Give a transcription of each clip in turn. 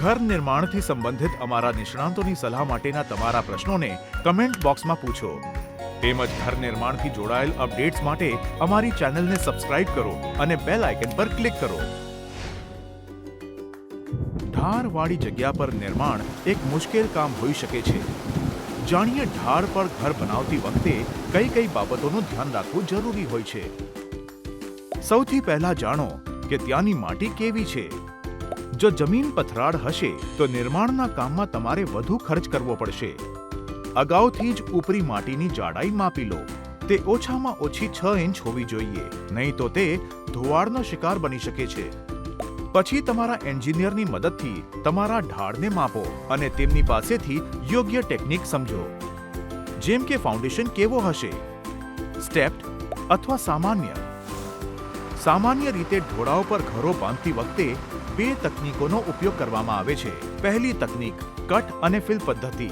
ઘર નિર્માણથી સંબંધિત અમારા નિષ્ણાંતોની સલાહ માટેના તમારા પ્રશ્નોને કમેન્ટ બોક્સમાં પૂછો. તેમજ ઘર નિર્માણથી જોડાયેલ અપડેટ્સ માટે અમારી ચેનલને સબસ્ક્રાઇબ કરો અને બેલ આઇકન પર ક્લિક કરો. ઢારવાળી જગ્યા પર નિર્માણ એક મુશ્કેલ કામ હોઈ શકે છે. જાણીએ ઢાળ પર ઘર બનાવતી વખતે કઈ કઈ બાબતોનું ધ્યાન રાખવું જરૂરી હોય છે. સૌથી પહેલા જાણો કે ત્યાંની માટી કેવી છે. જો જમીન પથરાળ હશે, તો નિર્માણના કામમાં તમારે વધુ ખર્ચ કરવો પડશે. અગાઉથી જ ઉપરી માટીની જાડાઈ માપી લો. તે ઓછામાં ઓછી છ ઇંચ હોવી જોઈએ, નહીં તો તે ધોવાણનો શિકાર બની શકે છે. પછી તમારા એન્જિનિયરની મદદથી તમારા ઢાળને માપો અને તેમની પાસેથી યોગ્ય ટેકનિક સમજો. જેમ કે ફાઉન્ડેશન કેવો હશે? સ્ટેપ્ડ અથવા સામાન્ય? સામાન્ય રીતે ઢોળાવ પર ઘરો બાંધતી વખતે બે તકનીકોનો ઉપયોગ કરવામાં આવે છે. પહેલી તકનીક, કટ અને ફિલ પદ્ધતિ.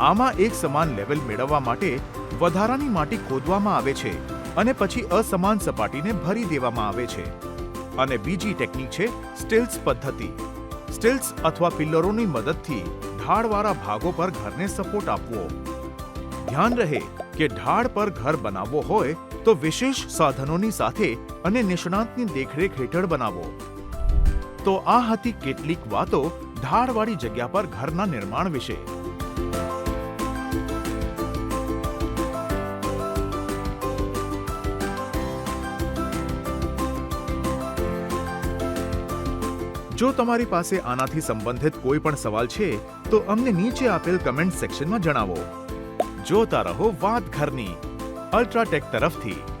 આમાં એક સમાન લેવલ મેળવવા માટે વધારાની માટી ખોદવામાં આવે છે અને પછી અસમાન સપાટીને ભરી દેવામાં આવે છે. અને બીજી ટેકનિક છે, સ્ટિલ્સ પદ્ધતિ. સ્ટિલ્સ અથવા પિલ્લરોની મદદથી ઢાળવાળા ભાગો પર ઘરને સપોર્ટ આપવો. ધ્યાન રહે કે ઢાળ પર ઘર બનાવવો હોય તો વિશેષ સાધનોની સાથે અને નિષ્ણાંતની દેખરેખ હેઠળ બનાવો. તો આ હતી કેટલીક વાતો ઢાળવાળી જગ્યા પર ઘરના નિર્માણ વિશે. જો તમારી પાસે આનાથી સંબંધિત કોઈ પણ સવાલ છે, તો અમને નીચે આપેલ કમેન્ટ સેક્શનમાં જણાવો. જોતા રહો વાત ઘરની અલ્ટ્રાટેક તરફથી.